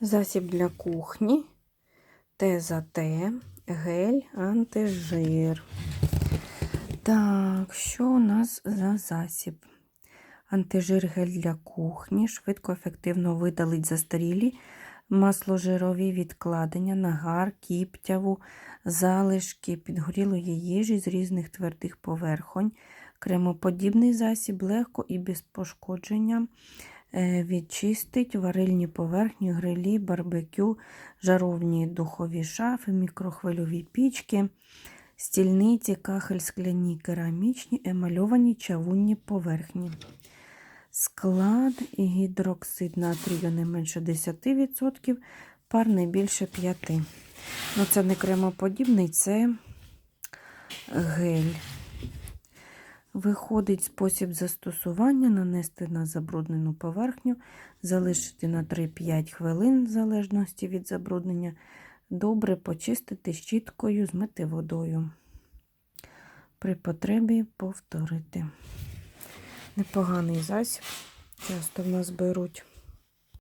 Засіб для кухні. Т за Т, гель, антижир. Так, що у нас за засіб? Антижир гель для кухні. Швидко, ефективно видалить застарілі масложирові відкладення, нагар, кіптяву, залишки підгорілої їжі з різних твердих поверхонь. Кремоподібний засіб легко і без пошкодження відчистить варильні поверхні, грилі, барбекю, жаровні духові шафи, мікрохвильові пічки, стільниці, кахель, скляні, керамічні, емальовані чавунні поверхні. Склад і гідроксид натрію не менше 10%, пар не більше 5. Ну, це не кремоподібний, це гель. Виходить спосіб застосування, нанести на забруднену поверхню, залишити на 3-5 хвилин, в залежності від забруднення, добре почистити щіткою, змити водою. При потребі повторити. Непоганий засіб, часто в нас беруть.